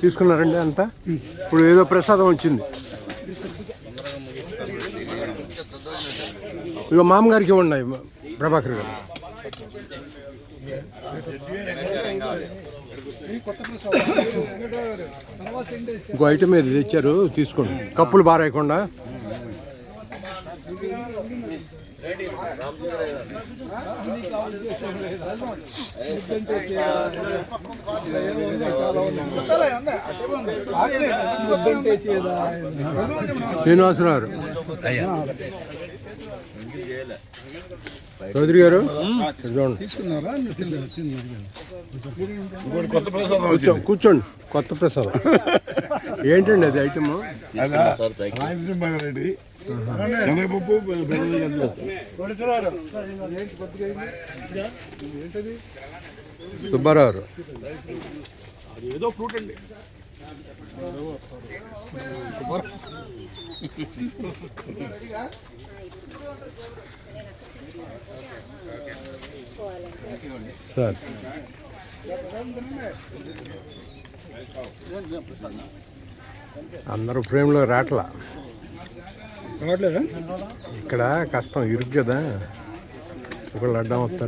తీసుకున్నారండి అంతా? ఇప్పుడు ఏదో ప్రసాదం వచ్చింది. ఇక మామగారికి ఉన్నాయి ప్రభాకర్ గారు. ఇంకో ఐటమ్ మీరు తెచ్చారు తీసుకోండి. కప్పులు బారేయకుండా శ్రీనివాసరావు చౌదరి గారు. కొత్త కూర్చోండి. కొత్త ప్రసాదం. ఏంటండి అది ఐటమ్? రెడ్డి. శనగపప్పు సుబ్బారావు. ఏదో ఫ్రూట్ అండి. సార్. అందరూ ఫ్రేమ్లో రాట్లా. రావట్లేదా? ఇక్కడ కష్టం ఇరుగు కదా. ఒకళ్ళు అడ్డం వస్తారు.